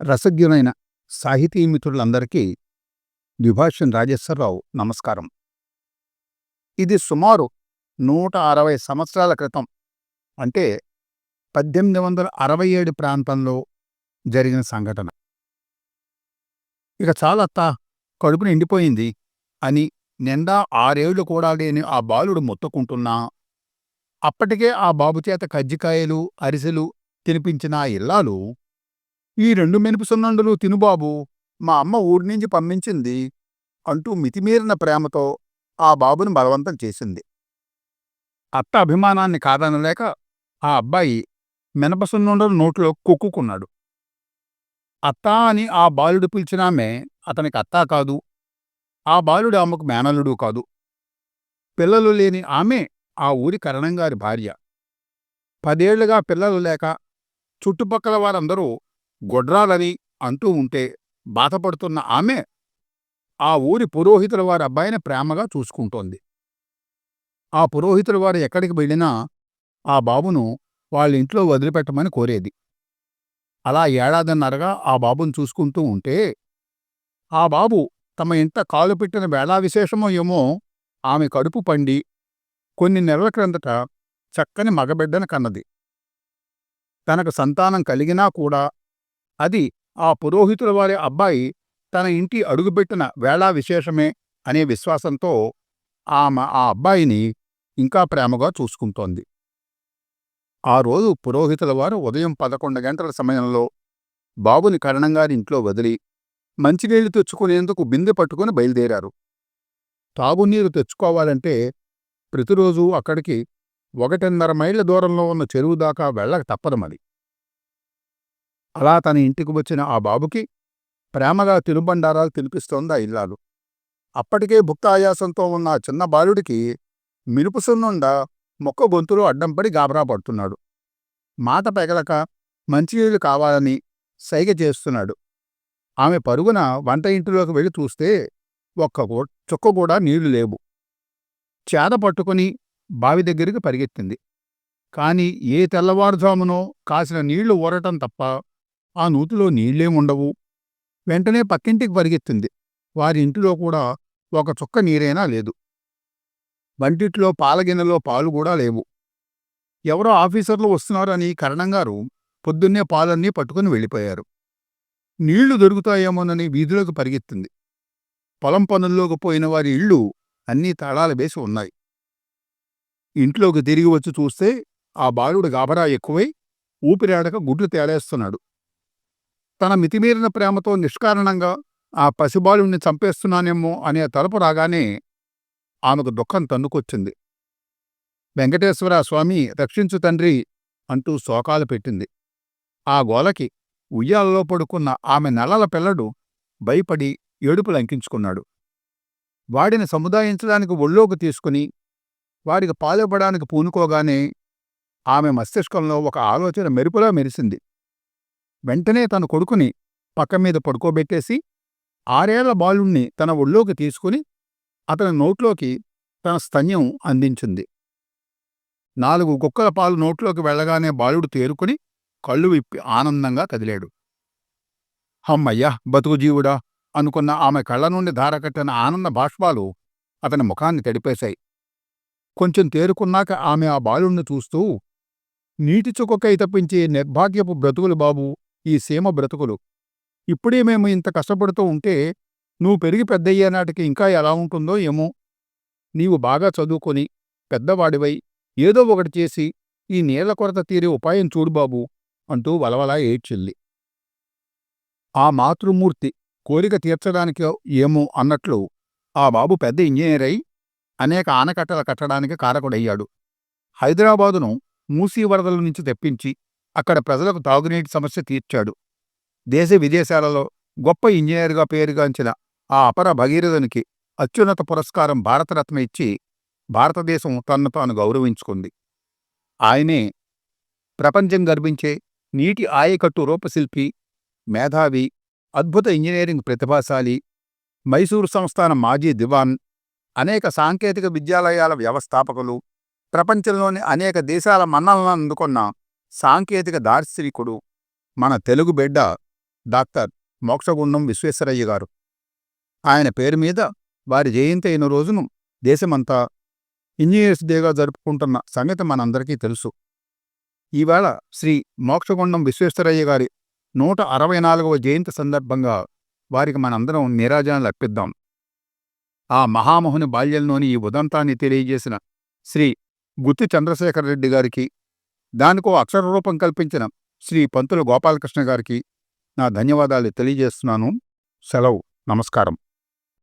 రసజ్ఞులైన సాహితీ మిత్రులందరికీ ద్విభాష్యం రాజేశ్వరరావు నమస్కారం. ఇది సుమారు నూట అరవై సంవత్సరాల క్రితం. అంటే పద్దెనిమిది వందల అరవై ఏడు ప్రాంతంలో జరిగిన సంఘటన. ఇక చాలత్తా కడుపు నిండిపోయింది అని నిండా ఆరేళ్ళు కూడా లేని ఆ బాలుడు మొత్తుకుంటున్నా అప్పటికే ఆ బాబు చేత కజ్జికాయలు అరిసెలు తినిపించిన ఆ ఇల్లాలు ఈ రెండు మెనుపు సున్నుండలు తినుబాబు మా అమ్మ ఊరి నుంచి పంపించింది అంటూ మితిమీరిన ప్రేమతో ఆ బాబును బలవంతం చేసింది. అత్త అభిమానాన్ని కాదనలేక ఆ అబ్బాయి మినప సున్నుండలు నోట్లో కొక్కుకున్నాడు. అత్తా అని ఆ బాలుడు పిలిచినామే అతనికి అత్తా కాదు ఆ బాలుడు ఆమెకు మేనలుడు కాదు. పిల్లలు లేని ఆమె ఆ ఊరి కరణంగారి భార్య. పదేళ్ళుగా పిల్లలు లేక చుట్టుపక్కల వారందరూ గొడ్రాలని అంటూ ఉంటే బాధపడుతున్న ఆమె ఆ ఊరి పురోహితుల వారి అబ్బాయిని ప్రేమగా చూసుకుంటోంది. ఆ పురోహితుల వారు ఎక్కడికి వెళ్ళినా ఆ బాబును వాళ్ళ ఇంట్లో వదిలిపెట్టమని కోరేది. అలా ఏడాదిన్నరగా ఆ బాబును చూసుకుంటూ ఉంటే ఆ బాబు తమ ఇంట కాలు పెట్టిన వేళా విశేషమో ఏమో ఆమె కడుపు పండి కొన్ని నెలల క్రిందట చక్కని మగబిడ్డను కన్నది. తనకు సంతానం కలిగినా కూడా అది ఆ పురోహితుల వారి అబ్బాయి తన ఇంటి అడుగుపెట్టిన వేళా విశేషమే అనే విశ్వాసంతో ఆమె ఆ అబ్బాయిని ఇంకా ప్రేమగా చూసుకుంటోంది. ఆ రోజు పురోహితుల వారు ఉదయం పదకొండు గంటల సమయంలో బాబుని కరణంగారి ఇంట్లో వదిలి మంచినీళ్ళు తెచ్చుకునేందుకు బిందె పట్టుకుని బయలుదేరారు. తాగునీరు తెచ్చుకోవాలంటే ప్రతిరోజూ అక్కడికి ఒకటిన్నర మైళ్ళ దూరంలో ఉన్న చెరువు దాకా వెళ్ళక తప్పదు మరి. అలా తన ఇంటికి వచ్చిన ఆ బాబుకి ప్రేమగా తినుబండారాలు తినిపిస్తోంది ఆ ఇల్లాలు. అప్పటికే భుక్తాయాసంతో ఉన్న ఆ చిన్న బాలుడికి మినుపుసున్నుండ మొక్క గొంతులో అడ్డం పడి గాబరా పడుతున్నాడు. మాట పెగలక మంచినీళ్ళు కావాలని సైగ చేస్తున్నాడు. ఆమె పరుగున వంట ఇంటిలోకి వెళ్ళి చూస్తే ఒక్క చుక్క కూడా నీళ్ళు లేవు. చేద పట్టుకుని బావి దగ్గరికి పరిగెత్తింది. కాని ఏ తెల్లవారుజామునో కాసిన నీళ్ళు ఊరటం తప్ప ఆ నూతిలో నీళ్ళేముండవు వెంటనే పక్కింటికి పరిగెత్తింది. వారి ఇంటిలో కూడా ఒక చుక్క నీరైనా లేదు. వంటిట్లో పాలగిన్నెలో పాలు కూడా లేవు. ఎవరో ఆఫీసర్లు వస్తున్నారని కరణంగారు పొద్దున్నే పాలన్నీ పట్టుకుని వెళ్ళిపోయారు. నీళ్ళు దొరుకుతాయేమోనని వీధిలోకి పరిగెత్తింది. పొలం పనుల్లోకి పోయిన వారి ఇళ్ళు అన్నీ తాళాలు వేసి ఉన్నాయి. ఇంట్లోకి తిరిగి వచ్చి చూస్తే ఆ బాలుడు గాబరా ఎక్కువై ఊపిరాడక గుడ్లు తేలేస్తున్నాడు. తన మితిమీరిన ప్రేమతో నిష్కారణంగా ఆ పసిబాలుణ్ణి చంపేస్తున్నానేమో అనే తలుపు రాగానే ఆమెకు దుఃఖం తన్నుకొచ్చింది. వెంకటేశ్వర స్వామి రక్షించు తండ్రి అంటూ శోకాలు పెట్టింది. ఆ గోలకి ఉయ్యాలలో పడుకున్న ఆమె నెలల పిల్లడు భయపడి ఏడుపు లంకించుకున్నాడు. వాడిని సముదాయించడానికి ఒళ్ళోకి తీసుకుని వాడికి పాలివ్వడానికి పూనుకోగానే ఆమె మస్తిష్కంలో ఒక ఆలోచన మెరుపులా మెరిసింది. వెంటనే తన కొడుకుని పక్క మీద పడుకోబెట్టేసి ఆరేళ్ళ బాలుణ్ణి తన ఒళ్ళోకి తీసుకుని అతని నోట్లోకి తన స్తన్యం అందించింది. నాలుగు కుక్కల పాలు నోట్లోకి వెళ్ళగానే బాలుడు తేరుకుని కళ్ళు విప్పి ఆనందంగా కదిలాడు. హమ్మయ్యా బతుకు జీవుడా అనుకున్న ఆమె కళ్ళ నుండి ధారకట్టిన ఆనంద బాష్పాలు అతని ముఖాన్ని తడిపేశాయి. కొంచెం తేరుకున్నాక ఆమె ఆ బాలుణ్ణి చూస్తూ నీటి చుక్కకై తప్పించి నిర్భాగ్యపు బ్రతుకులు బాబు! ఈ సీమ బ్రతుకులు. ఇప్పుడే మేము ఇంత కష్టపడుతూ ఉంటే నువ్వు పెరిగి పెద్దయ్యే నాటికి ఇంకా ఎలా ఉంటుందో ఏమో. నీవు బాగా చదువుకొని పెద్దవాడివై ఏదో ఒకటి చేసి ఈ నీళ్ళ కొరత తీరే ఉపాయం చూడు బాబు అంటూ వలవలా ఏడ్చింది. ఆ మాతృమూర్తి కోరిక తీర్చడానికి ఏమో అన్నట్లు ఆ బాబు పెద్ద ఇంజనీర్ అయి అనేక ఆనకట్టలు కట్టడానికి కారకుడయ్యాడు. హైదరాబాదును మూసీ వరదల నుంచి తెప్పించి అక్కడ ప్రజలకు తాగునీటి సమస్య తీర్చాడు. దేశ విదేశాలలో గొప్ప ఇంజనీర్గా పేరుగాంచిన ఆ అపర భగీరథునికి అత్యున్నత పురస్కారం భారతరత్న ఇచ్చి భారతదేశం తన్ను తాను గౌరవించుకుంది. ఆయనే ప్రపంచం గర్వించే నీటి ఆయకట్టు రూపశిల్పి మేధావి అద్భుత ఇంజనీరింగ్ ప్రతిభాశాలి మైసూరు సంస్థాన మాజీ దివాన్ అనేక సాంకేతిక విద్యాలయాల వ్యవస్థాపకులు ప్రపంచంలోని అనేక దేశాల మన్నలను అందుకున్న సాంకేతిక దార్శనికుడు మన తెలుగు బిడ్డ డాక్టర్ మోక్షగుండం విశ్వేశ్వరయ్య గారు. ఆయన పేరు మీద వారి జయంతి అయిన రోజును దేశమంతా ఇంజనీర్స్ డేగా జరుపుకుంటున్న సంగతి మనందరికీ తెలుసు. ఈవేళ శ్రీ మోక్షగుండం విశ్వేశ్వరయ్య గారి నూట అరవై నాలుగవ జయంతి సందర్భంగా వారికి మనందరం నీరాజనాలు అర్పిద్దాం. ఆ మహామహుని బాల్యంలోని ఈ ఉదంతాన్ని తెలియజేసిన శ్రీ గుత్తి చంద్రశేఖర రెడ్డి గారికి దానికో అక్షర రూపం కల్పించిన శ్రీ పంతుల గోపాలకృష్ణ గారికి నా ధన్యవాదాలు తెలియజేస్తున్నాను. సెలవు. నమస్కారం.